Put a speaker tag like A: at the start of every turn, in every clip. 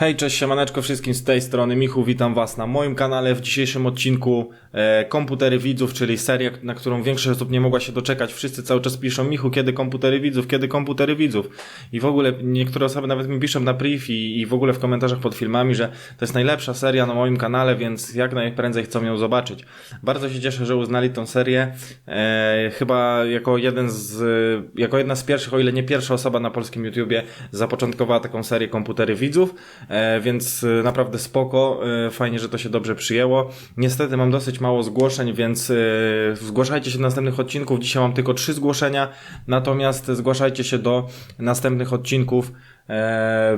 A: Hej, cześć, siemaneczko wszystkim z tej strony, Michu, witam was na moim kanale. W dzisiejszym odcinku e, Komputery Widzów, czyli seria, na którą większość osób nie mogła się doczekać. Wszyscy cały czas piszą, Michu, kiedy Komputery Widzów, kiedy Komputery Widzów. I w ogóle niektóre osoby nawet mi piszą na priv i, i w ogóle w komentarzach pod filmami, że to jest najlepsza seria na moim kanale, więc jak najprędzej chcą ją zobaczyć. Bardzo się cieszę, że uznali tą serię. E, chyba jako jeden z, jako jedna z pierwszych, o ile nie pierwsza osoba na polskim YouTubie zapoczątkowała taką serię Komputery Widzów. E, więc e, naprawdę spoko, e, fajnie, że to się dobrze przyjęło. Niestety mam dosyć mało zgłoszeń, więc zgłaszajcie się do następnych odcinków. Dzisiaj mam tylko trzy zgłoszenia, natomiast zgłaszajcie się do następnych odcinków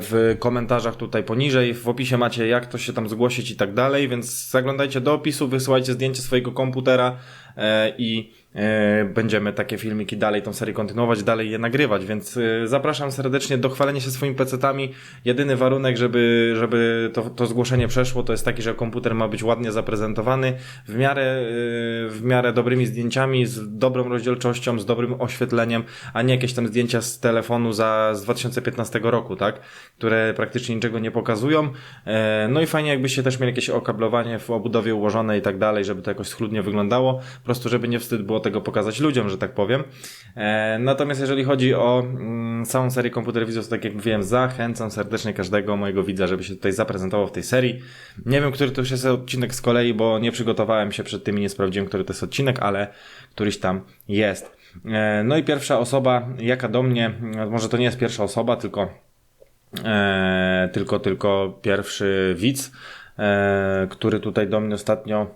A: w komentarzach tutaj poniżej. W opisie macie jak to się tam zgłosić i tak dalej, więc zaglądajcie do opisu, wysyłajcie zdjęcie swojego komputera i będziemy takie filmiki dalej tą serię kontynuować, dalej je nagrywać, więc e, zapraszam serdecznie do chwalenia się swoimi pecetami. Jedyny warunek, żeby, żeby to, to zgłoszenie przeszło, to jest taki, że komputer ma być ładnie zaprezentowany, w miarę, e, w miarę dobrymi zdjęciami, z dobrą rozdzielczością, z dobrym oświetleniem, a nie jakieś tam zdjęcia z telefonu za, z 2015 roku, tak? Które praktycznie niczego nie pokazują. No i fajnie jakbyście też mieli jakieś okablowanie w obudowie ułożone i tak dalej, żeby to jakoś schludnie wyglądało, po prostu żeby nie wstyd było tego pokazać ludziom, że tak powiem. E, natomiast jeżeli chodzi o mm, całą serię komputerwizów, to tak jak mówiłem, zachęcam serdecznie każdego mojego widza, żeby się tutaj zaprezentował w tej serii. Nie wiem, który to już jest odcinek z kolei, bo nie przygotowałem się przed tym i nie sprawdziłem, który to jest odcinek, ale któryś tam jest. E, no i pierwsza osoba, jaka do mnie, może to nie jest pierwsza osoba, tylko, e, tylko, tylko pierwszy widz, E, który tutaj do mnie ostatnio e,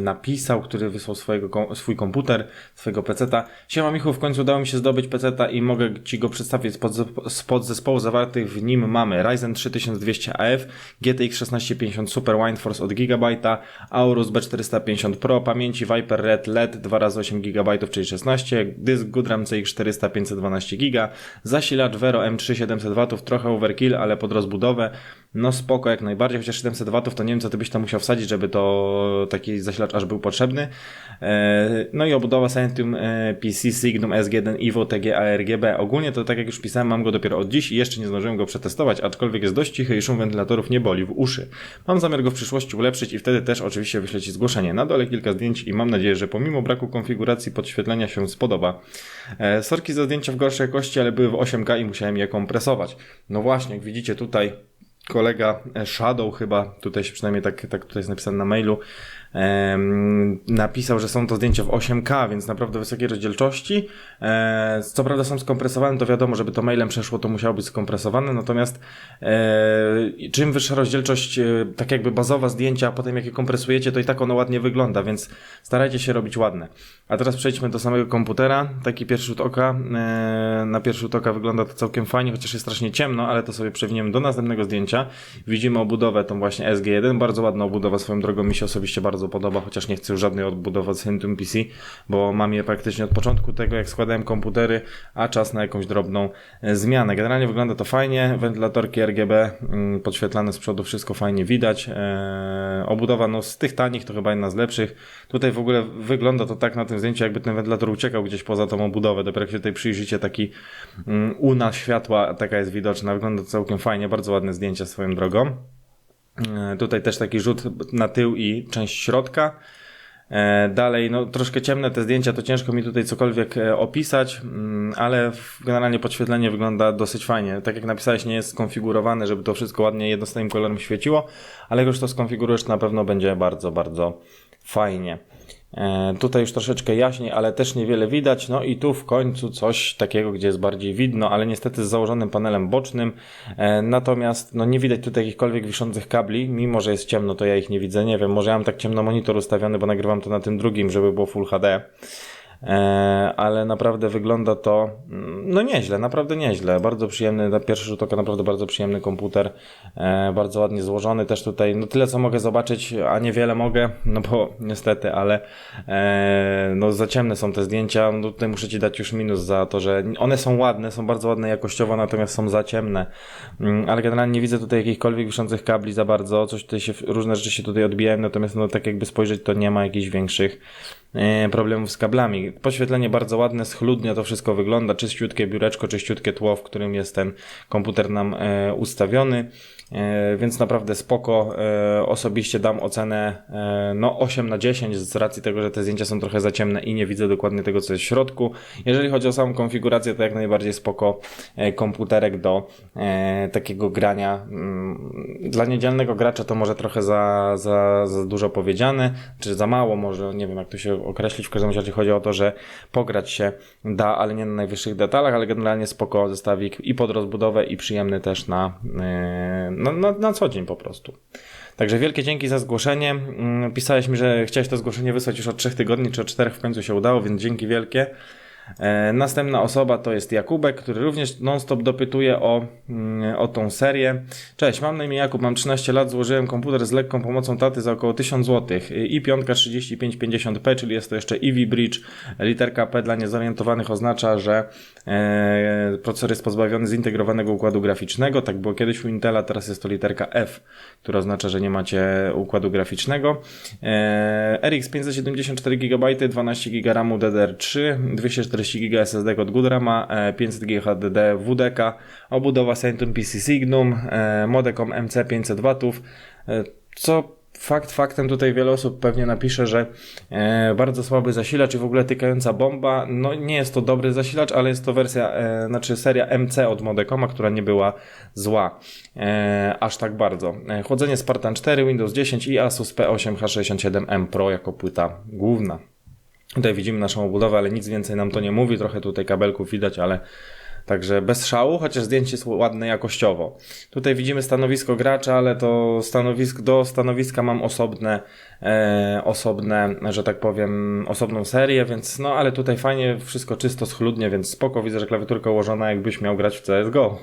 A: napisał, który wysłał swojego, swój komputer, swojego peceta. Siema Michu, w końcu udało mi się zdobyć peceta i mogę Ci go przedstawić z podzespołu zawartych w nim mamy Ryzen 3200 AF, GTX 1650 Super Windforce od Gigabyte'a, Aorus B450 Pro, pamięci Viper Red LED 2x8 GB, czyli 16, dysk Goodram CX400 512 GB, zasilacz Vero M3 700 W, trochę overkill, ale pod rozbudowę, no spoko jak najbardziej, chociaż 700 W to nie wiem co ty byś tam musiał wsadzić, żeby to taki zasilacz aż był potrzebny. E, no i obudowa Centrum e, PC Signum S1 Evo TG RGB. Ogólnie to tak jak już pisałem, mam go dopiero od dziś i jeszcze nie zdążyłem go przetestować, aczkolwiek jest dość cichy i szum wentylatorów nie boli w uszy. Mam zamiar go w przyszłości ulepszyć i wtedy też oczywiście wyślę Ci zgłoszenie. Na dole kilka zdjęć i mam nadzieję, że pomimo braku konfiguracji podświetlenia się spodoba. E, sorki za zdjęcia w gorszej jakości, ale były w 8K i musiałem je kompresować. No właśnie, jak widzicie tutaj kolega Shadow chyba, tutaj się przynajmniej tak, tak tutaj jest napisane na mailu, napisał, że są to zdjęcia w 8K, więc naprawdę wysokiej rozdzielczości. E, co prawda są skompresowane, to wiadomo, żeby to mailem przeszło, to musiało być skompresowane, natomiast e, czym wyższa rozdzielczość, e, tak jakby bazowa zdjęcia, a potem jak je kompresujecie, to i tak ono ładnie wygląda, więc starajcie się robić ładne. A teraz przejdźmy do samego komputera. Taki pierwszy rzut oka. Na pierwszy rzut oka wygląda to całkiem fajnie, chociaż jest strasznie ciemno, ale to sobie przewiniemy do następnego zdjęcia. Widzimy obudowę, tą właśnie SG1, bardzo ładna obudowa, swoją drogą mi się osobiście bardzo bardzo podoba, chociaż nie chcę już żadnej odbudowy z Centrum PC, bo mam je praktycznie od początku tego, jak składałem komputery, a czas na jakąś drobną e, zmianę. Generalnie wygląda to fajnie, wentylatorki RGB mm, podświetlane z przodu, wszystko fajnie widać. Eee, obudowa no, z tych tanich to chyba jedna z lepszych. Tutaj w ogóle wygląda to tak na tym zdjęciu, jakby ten wentylator uciekał gdzieś poza tą obudowę. Dopiero jak się tutaj przyjrzycie, taki mm, una światła taka jest widoczna. Wygląda to całkiem fajnie, bardzo ładne zdjęcia swoją drogą. E, tutaj też taki rzut na tył i część środka. E, dalej, no troszkę ciemne te zdjęcia, to ciężko mi tutaj cokolwiek e, opisać, mm, ale generalnie podświetlenie wygląda dosyć fajnie. Tak jak napisałeś, nie jest skonfigurowane, żeby to wszystko ładnie jednostronnym kolorem świeciło, ale jak już to skonfigurujesz, to na pewno będzie bardzo, bardzo fajnie. E, tutaj już troszeczkę jaśniej, ale też niewiele widać. No i tu w końcu coś takiego, gdzie jest bardziej widno, ale niestety z założonym panelem bocznym. E, natomiast no nie widać tutaj jakichkolwiek wiszących kabli, mimo że jest ciemno, to ja ich nie widzę. Nie wiem, może ja mam tak ciemno monitor ustawiony, bo nagrywam to na tym drugim, żeby było Full HD. E, ale naprawdę wygląda to mm, no nieźle, naprawdę nieźle. Bardzo przyjemny, na pierwszy rzut oka naprawdę bardzo przyjemny komputer, e, bardzo ładnie złożony. Też tutaj, no tyle co mogę zobaczyć, a niewiele mogę, no bo niestety, ale e, no za ciemne są te zdjęcia. No tutaj muszę Ci dać już minus za to, że one są ładne, są bardzo ładne jakościowo, natomiast są za ciemne. Mm, ale generalnie nie widzę tutaj jakichkolwiek wiszących kabli za bardzo, coś tutaj się, różne rzeczy się tutaj odbijają, natomiast no tak jakby spojrzeć, to nie ma jakichś większych problemów z kablami. Poświetlenie bardzo ładne, schludnie to wszystko wygląda, czyściutkie biureczko, czyściutkie tło, w którym jest ten komputer nam e, ustawiony. E, więc naprawdę spoko. E, osobiście dam ocenę e, no 8 na 10 z racji tego, że te zdjęcia są trochę za ciemne i nie widzę dokładnie tego, co jest w środku. Jeżeli chodzi o samą konfigurację, to jak najbardziej spoko komputerek do takiego grania. Mm, dla niedzielnego gracza to może trochę za, za, za dużo powiedziane, czy za mało może, nie wiem jak to się określić. W każdym razie chodzi o to, że pograć się da, ale nie na najwyższych detalach, ale generalnie spoko zestawik i pod rozbudowę i przyjemny też na na, na, na co dzień po prostu. Także wielkie dzięki za zgłoszenie. Mm, pisałeś mi, że chciałeś to zgłoszenie wysłać już od trzech tygodni, czy od czterech w końcu się udało, więc dzięki wielkie. E, następna osoba to jest Jakubek, który również non-stop dopytuje o, mm, o tą serię. Cześć, mam na imię Jakub, mam 13 lat, złożyłem komputer z lekką pomocą taty za około 1000 zł i 5 3550p, czyli jest to jeszcze EV Bridge. Literka P dla niezorientowanych oznacza, że e, procesor jest pozbawiony zintegrowanego układu graficznego. Tak było kiedyś u Intela, teraz jest to literka F, która oznacza, że nie macie układu graficznego. RX 574 GB, 12 GB RAMu DDR3, 240 40 GB SSD od Goodrama, 500 GB HDD WDK, obudowa Saturn PC Signum, e, Modecom MC 500 W, e, co fakt faktem tutaj wiele osób pewnie napisze, że e, bardzo słaby zasilacz i w ogóle tykająca bomba. No nie jest to dobry zasilacz, ale jest to wersja, e, znaczy seria MC od Modecoma, która nie była zła e, aż tak bardzo. E, chłodzenie Spartan 4, Windows 10 i Asus P8 H67M Pro jako płyta główna. Tutaj widzimy naszą obudowę, ale nic więcej nam to nie mówi. Trochę tutaj kabelków widać, ale Także bez szału, chociaż zdjęcie jest ładne jakościowo. Tutaj widzimy stanowisko gracza, ale to stanowisk, do stanowiska mam osobne, e, osobne, że tak powiem, osobną serię, więc no ale tutaj fajnie, wszystko czysto, schludnie, więc spoko. Widzę, że klawiaturka ułożona jakbyś miał grać w CSGO.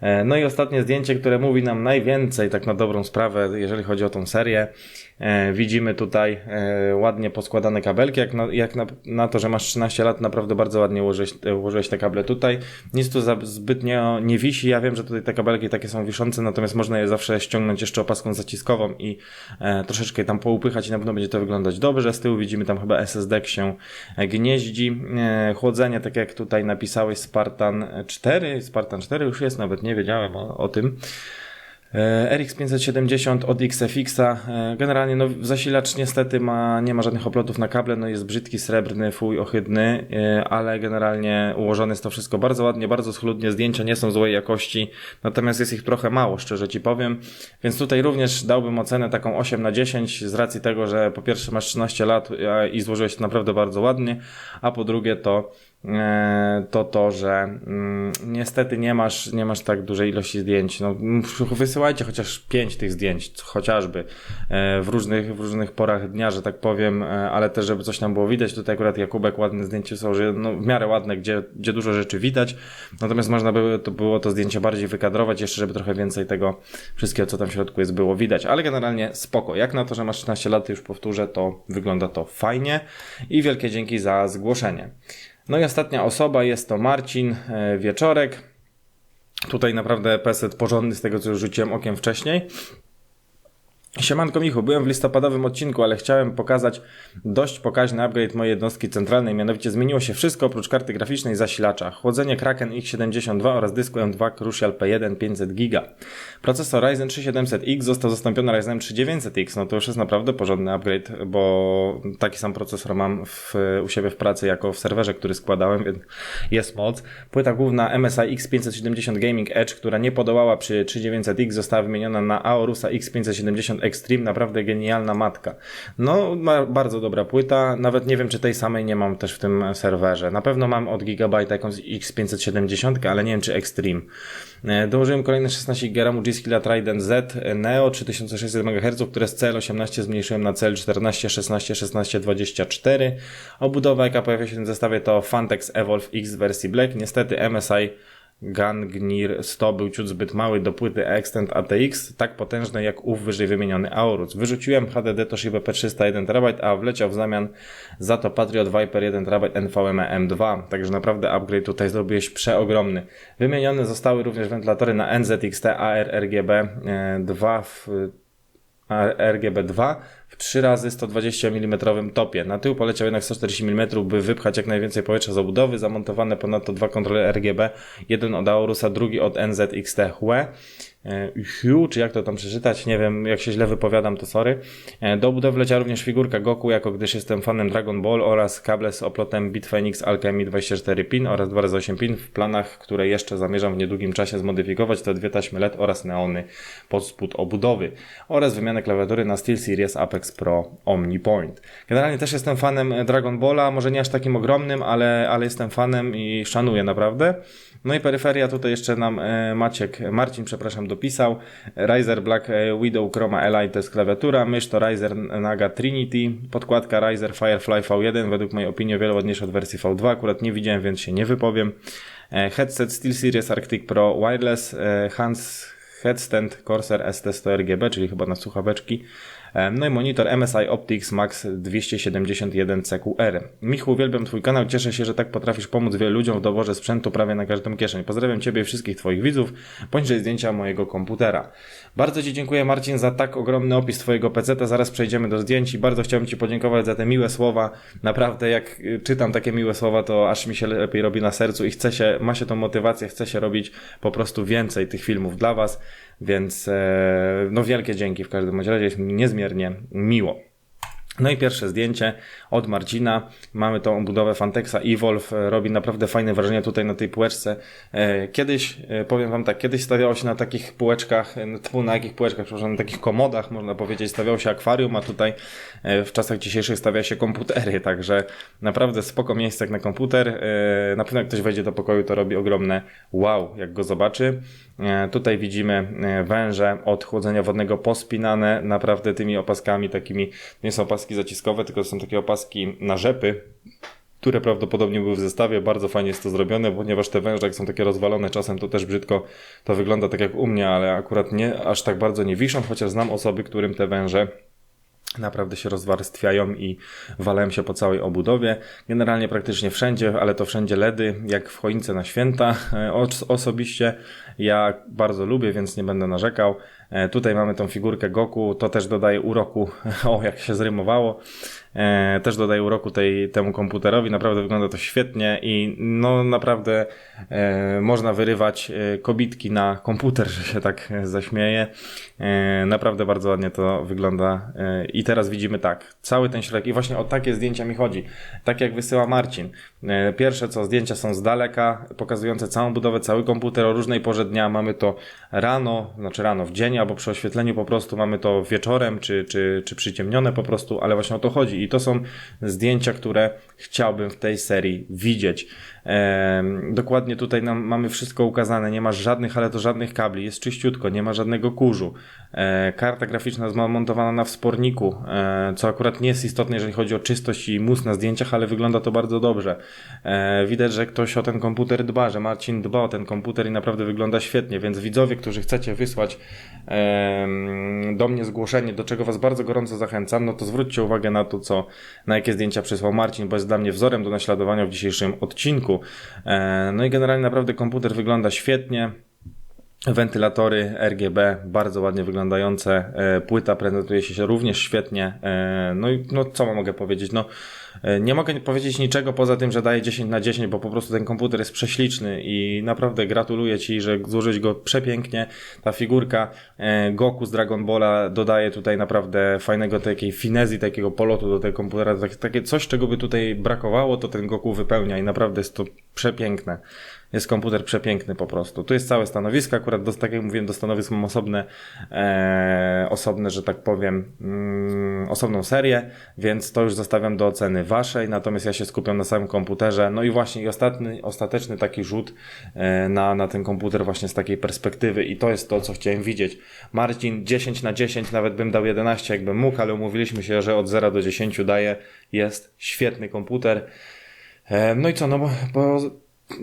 A: E, no i ostatnie zdjęcie, które mówi nam najwięcej, tak na dobrą sprawę, jeżeli chodzi o tą serię. E, widzimy tutaj e, ładnie poskładane kabelki, jak, na, jak na, na, to, że masz 13 lat, naprawdę bardzo ładnie ułożyłeś, ułożyłeś te kable tutaj. Nic tu za, zbytnio nie wisi. Ja wiem, że tutaj te kabelki takie są wiszące, natomiast można je zawsze ściągnąć jeszcze opaską zaciskową i e, troszeczkę tam poupychać i na pewno będzie to wyglądać dobrze. Z tyłu widzimy tam chyba SSD się gnieździ. E, chłodzenie, tak jak tutaj napisałeś, Spartan 4. Spartan 4 już jest, nawet nie wiedziałem o, o tym. E, RX 570 od XFX-a. E, generalnie no, zasilacz niestety ma, nie ma żadnych oplotów na kable, no jest brzydki, srebrny, fuj, ohydny, e, ale generalnie ułożone jest to wszystko bardzo ładnie, bardzo schludnie, zdjęcia nie są złej jakości, natomiast jest ich trochę mało, szczerze Ci powiem, więc tutaj również dałbym ocenę taką 8 na 10 z racji tego, że po pierwsze masz 13 lat i złożyłeś to naprawdę bardzo ładnie, a po drugie to to to, że mm, niestety nie masz, nie masz tak dużej ilości zdjęć. No, wysyłajcie chociaż pięć tych zdjęć, chociażby e, w różnych, w różnych porach dnia, że tak powiem, e, ale też, żeby coś tam było widać. Tutaj akurat Jakubek ładne zdjęcie są, że no, w miarę ładne, gdzie, gdzie dużo rzeczy widać. Natomiast można by to było to zdjęcie bardziej wykadrować, jeszcze żeby trochę więcej tego wszystkiego, co tam w środku jest, było widać. Ale generalnie spoko. Jak na to, że masz 13 lat, już powtórzę, to wygląda to fajnie i wielkie dzięki za zgłoszenie. No i ostatnia osoba jest to Marcin e, Wieczorek. Tutaj naprawdę peset porządny z tego, co już rzuciłem okiem wcześniej. Siemanko Michu, byłem w listopadowym odcinku, ale chciałem pokazać dość pokaźny upgrade mojej jednostki centralnej, mianowicie zmieniło się wszystko oprócz karty graficznej i zasilacza. Chłodzenie Kraken X72 oraz dysku M2 Crucial P1 500 GB. Procesor Ryzen 3700X został zastąpiony Ryzenem 3900X, no to już jest naprawdę porządny upgrade, bo taki sam procesor mam w, u siebie w pracy jako w serwerze, który składałem, więc jest moc. Płyta główna MSI X570 Gaming Edge, która nie podołała przy 3900X, została wymieniona na Aorusa X570 Extreme, naprawdę genialna matka. No, bardzo dobra płyta, nawet nie wiem, czy tej samej nie mam też w tym serwerze. Na pewno mam od Gigabyte jakąś X570, ale nie wiem, czy Extreme. E, dołożyłem kolejne 16 GB G-Skilla Trident Z Neo 3600 MHz, które z CL18 zmniejszyłem na CL14, 16, 16, 24. Obudowa, jaka pojawia się w tym zestawie to Fantex Evolve X wersji Black. Niestety MSI Gangnir 100 był ciut zbyt mały do płyty Extend ATX, tak potężnej jak ów wyżej wymieniony Aorus. Wyrzuciłem HDD Toshiba P300 1 TB, a wleciał w zamian za to Patriot Viper 1 TB NVMe M2, także naprawdę upgrade tutaj zrobiłeś przeogromny. Wymienione zostały również wentylatory na NZXT AR RGB 2 w RGB2 w 3 razy 120 mm topie. Na tył poleciał jednak 140 mm, by wypchać jak najwięcej powietrza z obudowy. Zamontowane ponadto dwa kontrolery RGB, jeden od Aurusa, drugi od NZXT Hue. Hue, czy jak to tam przeczytać, nie wiem, jak się źle wypowiadam, to sorry. E, do budowy leciała również figurka Goku, jako gdyż jestem fanem Dragon Ball oraz kable z oplotem Bitfenix Alchemy 24 pin oraz 2x8 pin w planach, które jeszcze zamierzam w niedługim czasie zmodyfikować, to dwie taśmy LED oraz neony pod spód obudowy oraz wymianę klawiatury na SteelSeries Apex Pro OmniPoint. Generalnie też jestem fanem Dragon Balla, może nie aż takim ogromnym, ale, ale jestem fanem i szanuję naprawdę. No i peryferia tutaj jeszcze nam e, Maciek, Marcin, przepraszam, dopisał. Riser Black e, Widow Chroma Li to jest klawiatura, mysz to Riser Naga Trinity, podkładka Riser Firefly V1, według mojej opinii o wiele ładniejsza od wersji V2, akurat nie widziałem, więc się nie wypowiem. E, headset SteelSeries Arctic Pro Wireless, Hans Headstand Corsair ST100 RGB, czyli chyba na słuchaweczki. No i monitor MSI Optics Max 271 CQR. Michu, uwielbiam Twój kanał, cieszę się, że tak potrafisz pomóc wielu ludziom w doborze sprzętu prawie na każdą kieszeń. Pozdrawiam Ciebie i wszystkich Twoich widzów, poniżej zdjęcia mojego komputera. Bardzo Ci dziękuję Marcin za tak ogromny opis Twojego PC. Zaraz przejdziemy do zdjęć i bardzo chciałbym Ci podziękować za te miłe słowa. Naprawdę jak czytam takie miłe słowa, to aż mi się lepiej robi na sercu i chce się, ma się tą motywację, chce się robić po prostu więcej tych filmów dla Was. Więc e, no wielkie dzięki w każdym razie, jest mi niezmiernie miło. No i pierwsze zdjęcie od Marcina. Mamy tą budowę Fantexa Evolve. Robi naprawdę fajne wrażenie tutaj na tej półeczce. E, kiedyś, e, powiem Wam tak, kiedyś stawiało się na takich półeczkach, na jakich półeczkach, przepraszam, na takich komodach, można powiedzieć, stawiało się akwarium, a tutaj w czasach dzisiejszych stawia się komputery, także naprawdę spoko miejsce jak na komputer. Na pewno jak ktoś wejdzie do pokoju, to robi ogromne wow, jak go zobaczy. E, tutaj widzimy e, węże od chłodzenia wodnego pospinane naprawdę tymi opaskami takimi, nie są opaski zaciskowe, tylko są takie opaski na rzepy, które prawdopodobnie były w zestawie. Bardzo fajnie jest to zrobione, ponieważ te węże, jak są takie rozwalone czasem, to też brzydko to wygląda tak jak u mnie, ale akurat nie, aż tak bardzo nie wiszą, chociaż znam osoby, którym te węże naprawdę się rozwarstwiają i walają się po całej obudowie. Generalnie praktycznie wszędzie, ale to wszędzie LEDy, jak w choince na święta. E, osobiście ja bardzo lubię, więc nie będę narzekał. E, tutaj mamy tą figurkę Goku, to też dodaje uroku, o jak się zrymowało, e, też dodaje uroku tej, temu komputerowi, naprawdę wygląda to świetnie i no naprawdę e, można wyrywać kobitki na komputer, że się tak zaśmieje. Naprawdę bardzo ładnie to wygląda i teraz widzimy tak, cały ten środek i właśnie o takie zdjęcia mi chodzi, tak jak wysyła Marcin. Pierwsze co, zdjęcia są z daleka, pokazujące całą budowę, cały komputer o różnej porze dnia, mamy to rano, znaczy rano w dzień, albo przy oświetleniu po prostu mamy to wieczorem, czy, czy, czy przyciemnione po prostu, ale właśnie o to chodzi. I to są zdjęcia, które chciałbym w tej serii widzieć. Dokładnie tutaj nam, mamy wszystko ukazane, nie ma żadnych, ale to żadnych kabli, jest czyściutko, nie ma żadnego kurzu. E, karta graficzna zmontowana na wsporniku, e, co akurat nie jest istotne, jeżeli chodzi o czystość i mus na zdjęciach, ale wygląda to bardzo dobrze. E, widać, że ktoś o ten komputer dba, że Marcin dba o ten komputer i naprawdę wygląda świetnie, więc widzowie, którzy chcecie wysłać do mnie zgłoszenie, do czego Was bardzo gorąco zachęcam, no to zwróćcie uwagę na to, co, na jakie zdjęcia przysłał Marcin, bo jest dla mnie wzorem do naśladowania w dzisiejszym odcinku. No i generalnie naprawdę komputer wygląda świetnie. Wentylatory RGB bardzo ładnie wyglądające, e, płyta prezentuje się również świetnie. E, no i no, co mogę powiedzieć? No, e, nie mogę powiedzieć niczego poza tym, że daje 10 na 10, bo po prostu ten komputer jest prześliczny i naprawdę gratuluję Ci, że złożyć go przepięknie. Ta figurka Goku z Dragon Balla dodaje tutaj naprawdę fajnego takiej finezji, takiego polotu do tego komputera. Takie coś, czego by tutaj brakowało, to ten Goku wypełnia i naprawdę jest to przepiękne. Jest komputer przepiękny po prostu. Tu jest całe stanowisko, akurat do, tak jak mówiłem, do stanowisk mam osobne, e, osobne, że tak powiem, mm, osobną serię, więc to już zostawiam do oceny waszej, natomiast ja się skupiam na samym komputerze. No i właśnie i ostatni, ostateczny taki rzut e, na, na ten komputer właśnie z takiej perspektywy i to jest to, co chciałem widzieć. Marcin 10 na 10, nawet bym dał 11 jakbym mógł, ale umówiliśmy się, że od 0 do 10 daje. Jest świetny komputer. E, no i co, no bo, bo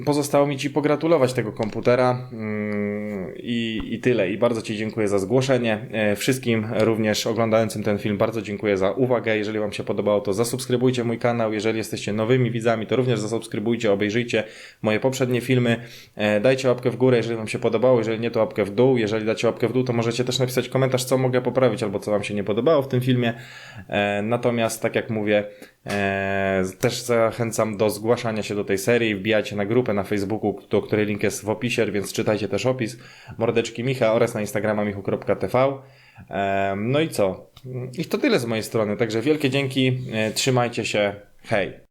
A: pozostało mi Ci pogratulować tego komputera mm, i, i tyle. I bardzo Ci dziękuję za zgłoszenie. E, Wszystkim również oglądającym ten film bardzo dziękuję za uwagę. Jeżeli Wam się podobało, to zasubskrybujcie mój kanał. Jeżeli jesteście nowymi widzami, to również zasubskrybujcie, obejrzyjcie moje poprzednie filmy. E, Dajcie łapkę w górę, jeżeli Wam się podobało. Jeżeli nie, to łapkę w dół. Jeżeli dacie łapkę w dół, to możecie też napisać komentarz, co mogę poprawić albo co Wam się nie podobało w tym filmie. E, Natomiast, tak jak mówię, też zachęcam do zgłaszania się do tej serii. Wbijajcie na grupę na Facebooku, do której link jest w opisie, więc czytajcie też opis. Mordeczki Micha oraz na Instagrama michu.tv. E, No i co? I to tyle z mojej strony. Także wielkie dzięki. E, Trzymajcie się. Hej.